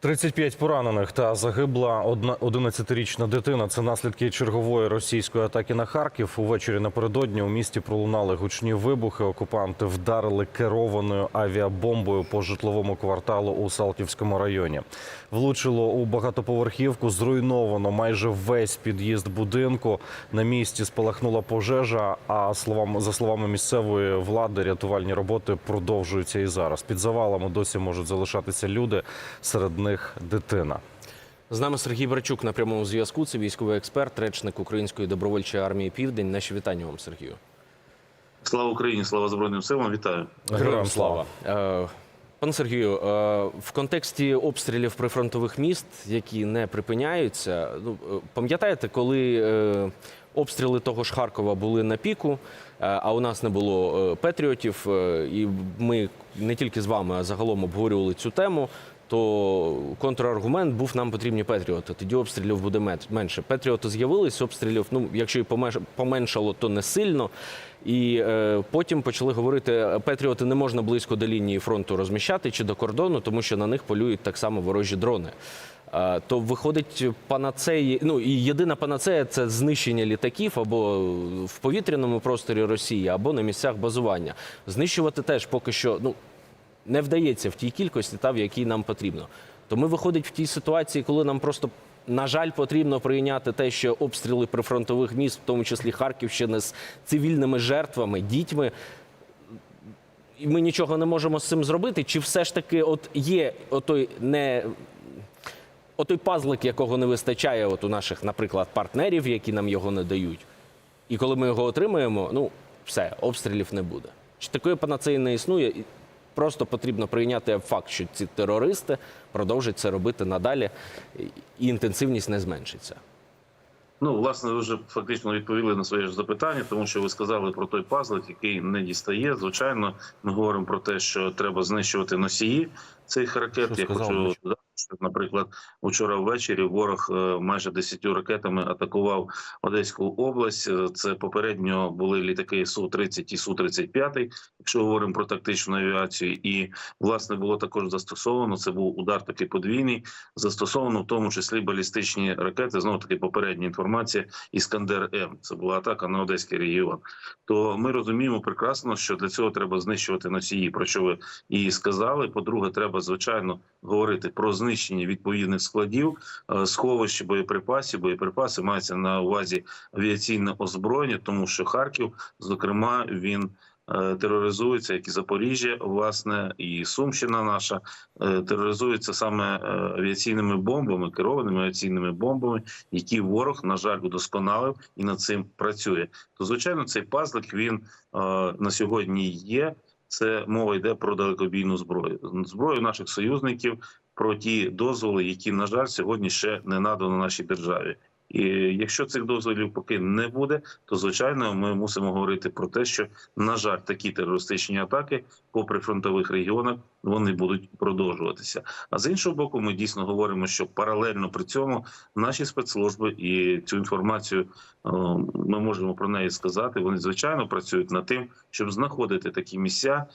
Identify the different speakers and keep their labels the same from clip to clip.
Speaker 1: 35 поранених та загибла одна 11-річна дитина. Це наслідки чергової російської атаки на Харків. Увечері напередодні у місті пролунали гучні вибухи. Окупанти вдарили керованою авіабомбою по житловому кварталу у Салтівському районі. Влучило у багатоповерхівку. Зруйновано майже весь під'їзд будинку. На місці спалахнула пожежа. А словам за словами місцевої влади, рятувальні роботи продовжуються і зараз. Під завалами досі можуть залишатися люди. Серед них дитина.
Speaker 2: З нами Сергій Брачук на прямому зв'язку. Це військовий експерт, речник Української добровольчої армії Південь. Наші вітання вам, Сергію.
Speaker 3: Слава Україні, слава Збройним силам. Вітаю.
Speaker 1: Героям слава.
Speaker 2: Е, Пане Сергію, е, в контексті обстрілів прифронтових міст, які не припиняються, ну е, пам'ятаєте, коли обстріли того ж Харкова були на піку, а у нас не було патріотів, і ми не тільки з вами, а загалом обговорювали цю тему. То контраргумент був нам потрібні патріоти. Тоді обстрілів буде менше. Патріоти з'явились, обстрілів. Ну, якщо і поменшало, то не сильно. І е, потім почали говорити, патріоти не можна близько до лінії фронту розміщати чи до кордону, тому що на них полюють так само ворожі дрони. Е, то виходить панацеї. Ну і єдина панацея це знищення літаків або в повітряному просторі Росії, або на місцях базування. Знищувати теж поки що ну не вдається в тій кількості, та в якій нам потрібно. То ми виходить в тій ситуації, коли нам просто. На жаль, потрібно прийняти те, що обстріли прифронтових міст, в тому числі Харківщини, з цивільними жертвами, дітьми, і ми нічого не можемо з цим зробити. Чи все ж таки, от є отой не отой пазлик, якого не вистачає, от у наших, наприклад, партнерів, які нам його не дають. І коли ми його отримаємо, ну все, обстрілів не буде. Чи такої панацеї не існує? Просто потрібно прийняти факт, що ці терористи продовжать це робити надалі, і інтенсивність не зменшиться.
Speaker 3: Ну, власне, ви вже фактично відповіли на своє ж запитання, тому що ви сказали про той пазлик, який не дістає. Звичайно, ми говоримо про те, що треба знищувати носії цих ракет.
Speaker 1: Що
Speaker 3: Я
Speaker 1: сказав
Speaker 3: хочу додати, що, наприклад, учора ввечері ворог е, майже 10 ракетами атакував Одеську область. Е, Це попередньо були літаки су 30 і су 35 якщо говоримо про тактичну авіацію, і власне було також застосовано. Це був удар такий подвійний, застосовано в тому числі балістичні ракети. Знову таки попередня інформація. Іскандер М. Це була атака на Одеський регіон. То ми розуміємо прекрасно, що для цього треба знищувати носії. Про що ви і сказали. По-друге, треба звичайно говорити про знищення відповідних складів, е, сховища боєприпасів. Боєприпаси мається на увазі авіаційне озброєння, тому що Харків, зокрема, він. е, Тероризується як і Запоріжжя, власне, і Сумщина наша е, тероризується саме авіаційними бомбами, керованими авіаційними бомбами, які ворог, на жаль, удосконалив і над цим працює. То звичайно, цей пазлик він на сьогодні є. Це мова йде про далекобійну зброю, зброю наших союзників, про ті дозволи, які на жаль сьогодні ще не надано нашій державі. І якщо цих дозволів поки не буде, то звичайно ми мусимо говорити про те, що на жаль, такі терористичні атаки по прифронтових регіонах вони будуть продовжуватися. А з іншого боку, ми дійсно говоримо, що паралельно при цьому наші спецслужби і цю інформацію е, ми можемо про неї сказати. Вони звичайно працюють над тим, щоб знаходити такі місця,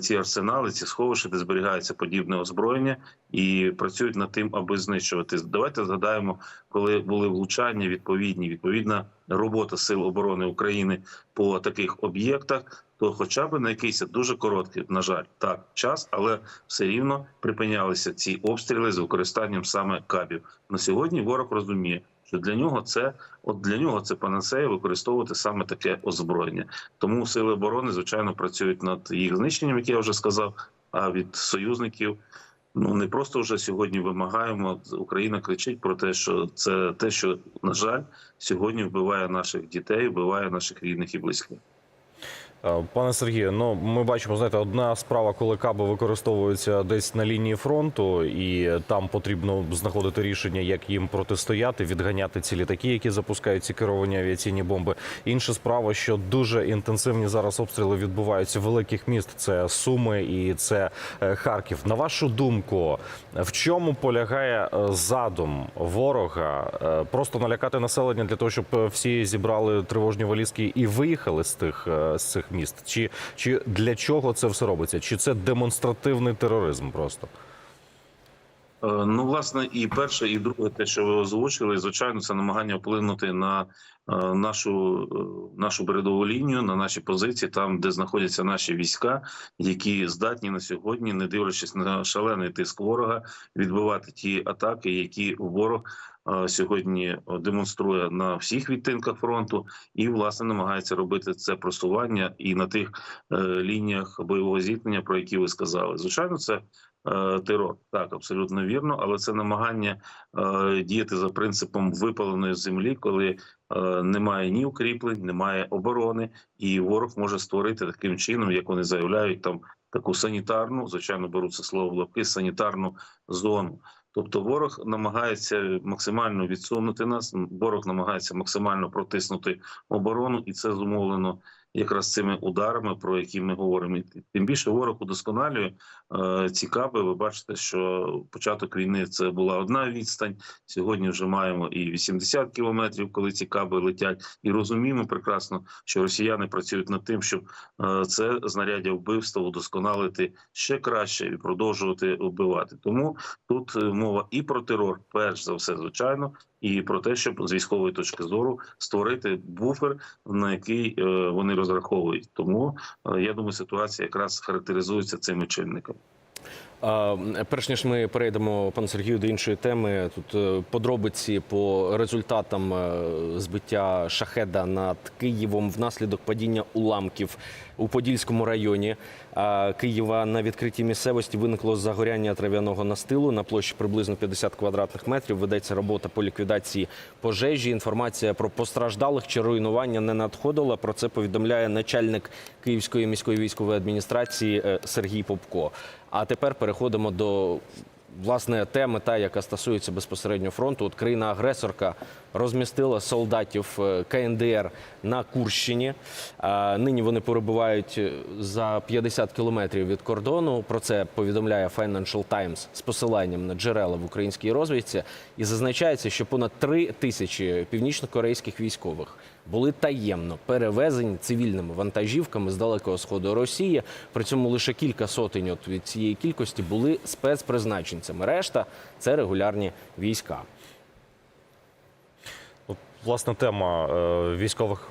Speaker 3: ці арсенали, ці сховища, де зберігається подібне озброєння, і працюють над тим, аби знищувати. Давайте згадаємо, коли були влучання відповідні, відповідна робота сил оборони України по таких об'єктах. То, хоча б на якийсь дуже короткий, на жаль, так час, але все рівно припинялися ці обстріли з використанням саме кабів. На сьогодні ворог розуміє, що для нього це от для нього це панацея використовувати саме таке озброєння. Тому сили оборони звичайно працюють над їх знищенням, як я вже сказав. А від союзників ну не просто вже сьогодні вимагаємо. Україна кричить про те, що це те, що на жаль сьогодні вбиває наших дітей, вбиває наших рідних і близьких.
Speaker 1: Е, Пане Сергію, ну ми бачимо, знаєте, одна справа, коли каби використовуються десь на лінії фронту, і там потрібно знаходити рішення, як їм протистояти, відганяти ці літаки, які запускають ці керовані авіаційні бомби. Інша справа, що дуже інтенсивні зараз обстріли відбуваються великих міст. Це Суми і це е, Харків. На вашу думку, в чому полягає е, задум ворога? Просто налякати населення для того, щоб всі зібрали тривожні валізки і виїхали з тих з цих міст? Чи, чи для чого це все робиться? Чи це демонстративний тероризм просто?
Speaker 3: Е, Ну, власне, і перше, і друге, те, що ви озвучили, звичайно, це намагання вплинути на е, нашу, е, нашу передову лінію, на наші позиції, там, де знаходяться наші війська, які здатні на сьогодні, не дивлячись на шалений тиск ворога, відбивати ті атаки, які ворог сьогодні демонструє на всіх відтинках фронту, і власне намагається робити це просування і на тих лініях бойового зіткнення, про які ви сказали. Звичайно, це терор. Так, абсолютно вірно, але це намагання е, діяти за принципом випаленої землі, коли е, немає ні укріплень, немає оборони, і ворог може створити таким чином, як вони заявляють, там таку санітарну, звичайно, беру це слово в лапки, санітарну зону. Тобто ворог намагається максимально відсунути нас. Ворог намагається максимально протиснути оборону, і це зумовлено якраз цими ударами, про які ми говоримо. І Тим більше ворог удосконалює е, ці каби. Ви бачите, що початок війни це була одна відстань. Сьогодні вже маємо і 80 кілометрів, коли ці каби летять, і розуміємо прекрасно, що росіяни працюють над тим, щоб е, це знаряддя вбивства удосконалити ще краще і продовжувати вбивати. Тому тут е, мова і про терор, перш за все, звичайно, і про те, щоб з військової точки зору створити буфер, на який е, вони розраховують. Тому е, я думаю, ситуація якраз характеризується цими чинниками.
Speaker 2: Перш ніж ми перейдемо, пане Сергію, до іншої теми, тут е, подробиці по результатам збиття шахеда над Києвом внаслідок падіння уламків у Подільському районі Києва на відкритій місцевості виникло загоряння трав'яного настилу на площі приблизно 50 квадратних метрів. Ведеться робота по ліквідації пожежі. Інформація про постраждалих чи руйнування не надходила. Про це повідомляє начальник Київської міської військової адміністрації е, Сергій Попко. А тепер переходимо до власне теми, та яка стосується безпосередньо фронту. От країна-агресорка розмістила солдатів е, КНДР на Курщині. Нині вони перебувають е, за 50 кілометрів від кордону. Про це повідомляє Financial Times з посиланням на джерела в українській розвідці. І зазначається, що понад 3 тисячі північнокорейських військових були таємно перевезені цивільними вантажівками з далекого сходу Росії. При цьому лише кілька сотень от від цієї кількості були спецпризначенцями. Решта це регулярні війська.
Speaker 1: Власна тема е, військових.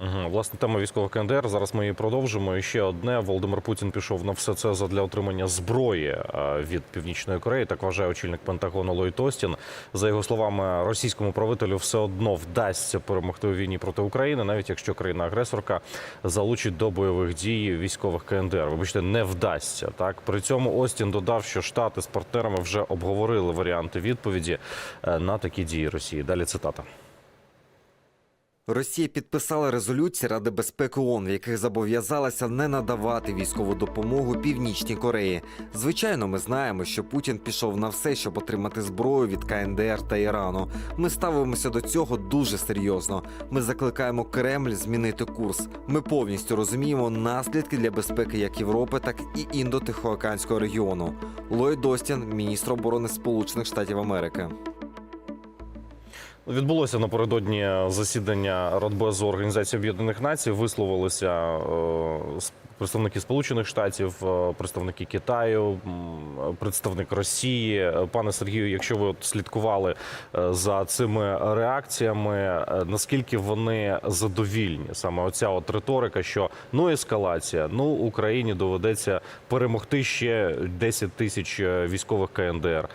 Speaker 1: Угу. Власне, тема військових КНДР. Зараз ми її продовжимо. І ще одне. Володимир Путін пішов на все це задля отримання зброї е, від Північної Кореї. Так вважає очільник Пентагону Ллойд Остін. За його словами, російському правителю все одно вдасться перемогти у війні проти України, навіть якщо країна-агресорка залучить до бойових дій військових КНДР. Вибачте, не вдасться. Так при цьому Остін додав, що Штати з партнерами вже обговорили варіанти відповіді е, на такі дії Росії. Далі цитата.
Speaker 4: Росія підписала резолюції Ради безпеки ООН, в яких зобов'язалася не надавати військову допомогу Північній Кореї. Звичайно, ми знаємо, що Путін пішов на все, щоб отримати зброю від КНДР та Ірану. Ми ставимося до цього дуже серйозно. Ми закликаємо Кремль змінити курс. Ми повністю розуміємо наслідки для безпеки як Європи, так і індотихоокеанського регіону. Ллойд Остін, міністр оборони Сполучених Штатів Америки.
Speaker 1: Відбулося напередодні засідання Радбезу Організації Об'єднаних Націй. Висловилися е, представники Сполучених Штатів, е, представники Китаю, представник Росії. Пане Сергію, якщо ви слідкували е, за цими реакціями, наскільки вони задовільні? Саме оця от риторика, що ну ескалація, ну Україні доведеться перемогти ще 10 тисяч військових КНДР.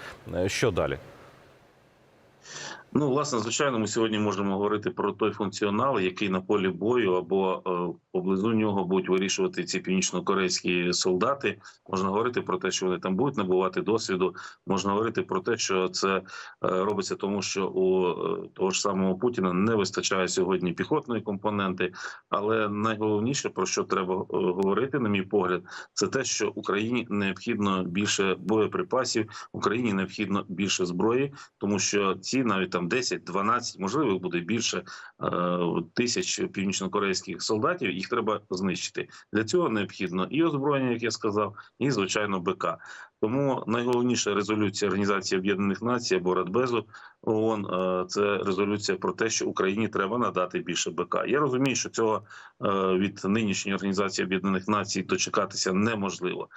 Speaker 1: Що далі?
Speaker 3: Ну, власне, звичайно, ми сьогодні можемо говорити про той функціонал, який на полі бою або е, поблизу нього будуть вирішувати ці північно-корейські солдати. Можна говорити про те, що вони там будуть набувати досвіду. Можна говорити про те, що це е, робиться, тому що у е, того ж самого Путіна не вистачає сьогодні піхотної компоненти. Але найголовніше про що треба говорити, на мій погляд, це те, що Україні необхідно більше боєприпасів, Україні необхідно більше зброї, тому що ці навіть там там 10, 12, можливо, буде більше е, тисяч північнокорейських солдатів. Їх треба знищити. Для цього необхідно і озброєння, як я сказав, і звичайно БК. Тому найголовніша резолюція Організації Об'єднаних Націй або Радбезу ООН е, – це резолюція про те, що Україні треба надати більше БК. Я розумію, що цього е, від нинішньої організації Об'єднаних Націй дочекатися неможливо.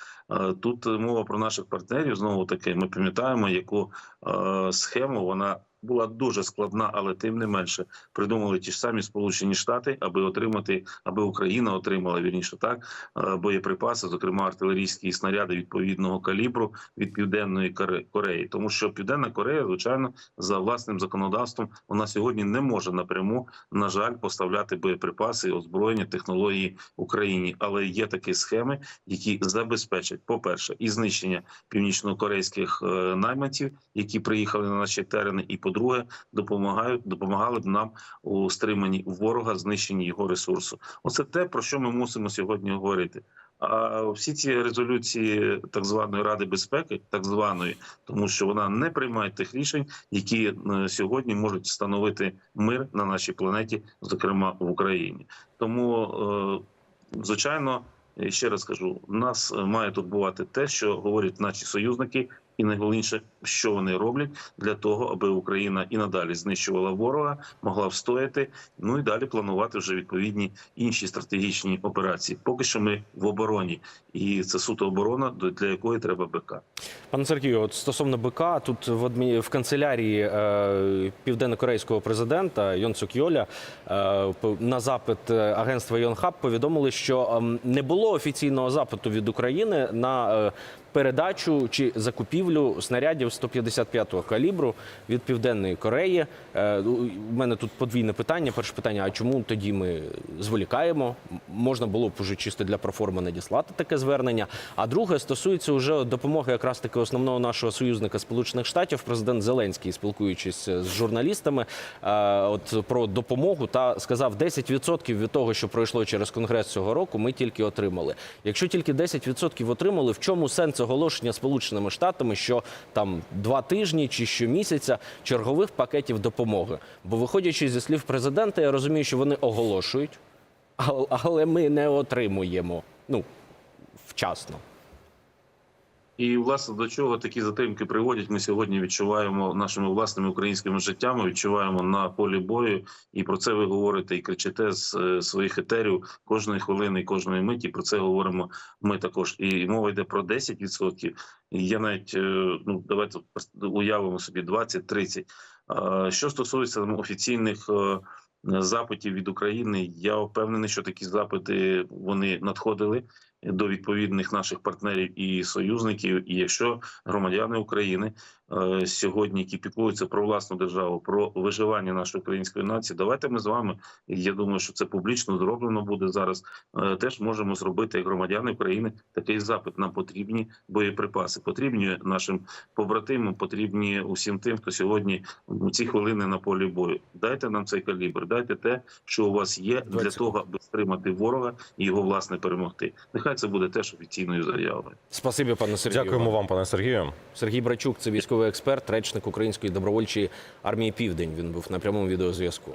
Speaker 3: Тут мова про наших партнерів. Знову таки, ми пам'ятаємо, яку схему вона була дуже складна, але тим не менше придумали ті ж самі Сполучені Штати, аби отримати, аби Україна отримала вірніше так е, боєприпаси, зокрема артилерійські снаряди відповідного калібру від південної Коре- Кореї, тому що Південна Корея, звичайно, за власним законодавством вона сьогодні не може напряму, на жаль, поставляти боєприпаси, озброєння, технології Україні, але є такі схеми, які забезпечать, по перше, і знищення північнокорейських е, найманців, які приїхали на наші терени, і по-друге, допомагають допомагали б нам у стриманні ворога, знищенні його ресурсу. Оце те про що ми мусимо сьогодні говорити. А всі ці резолюції так званої Ради безпеки, так званої, тому що вона не приймає тих рішень, які е, сьогодні можуть встановити мир на нашій планеті, зокрема в Україні. Тому, е, звичайно, ще раз кажу: у нас має тут бувати те, що говорять наші союзники, і найголовніше, що вони роблять для того, аби Україна і надалі знищувала ворога, могла встояти. Ну і далі планувати вже відповідні інші стратегічні операції. Поки що ми в обороні, і це суто оборона, для якої треба БК.
Speaker 2: Пане Сергію, от стосовно БК, тут в адмі... в канцелярії е, південно-корейського президента Йон Йоля е, на запит е, агентства Йонхаб повідомили, що ем, не було офіційного запиту від України на е, передачу чи закупівлю снарядів 155-го калібру від Південної Кореї. Е, у мене тут подвійне питання. Перше питання: а чому тоді ми зволікаємо? Можна було б уже чисто для проформи надіслати таке звернення. А друге стосується вже допомоги якраз таки основного нашого союзника Сполучених Штатів. Президент Зеленський, спілкуючись з журналістами, е, от про допомогу та сказав, 10% від того, що пройшло через конгрес цього року, ми тільки отримали. Якщо тільки 10% отримали, в чому сенс оголошення Сполученими Штатами, що там два тижні чи щомісяця чергових пакетів допомоги? Бо виходячи зі слів президента, я розумію, що вони оголошують, але- ми не отримуємо. Ну вчасно.
Speaker 3: І власне до чого такі затримки приводять? Ми сьогодні відчуваємо нашими власними українськими життями, відчуваємо на полі бою, і про це ви говорите і кричите з е, своїх етерів кожної хвилини, кожної миті. Про це говоримо ми також. І мова йде про 10%. І я навіть е, ну давайте уявимо собі 20-30%. Що стосується офіційних. е, Запитів від України я впевнений, що такі запити вони надходили до відповідних наших партнерів і союзників. І якщо громадяни України е, сьогодні, які піклуються про власну державу, про виживання нашої української нації, давайте ми з вами. Я думаю, що це публічно зроблено буде зараз. е, Теж можемо зробити як громадяни України такий запит. Нам потрібні боєприпаси, потрібні нашим побратимам, потрібні усім тим, хто сьогодні у ці хвилини на полі бою. Дайте нам цей калібр, дайте те, що у вас є, для того, аби стримати ворога і його власне перемогти. Нехай це буде теж офіційною заявою.
Speaker 2: Спасибі, пане Сергію.
Speaker 1: Дякуємо вам, пане Сергію.
Speaker 2: Сергій Брачук, це військовий експерт, речник Української добровольчої армії Південь. Він був на прямому відеозв'язку.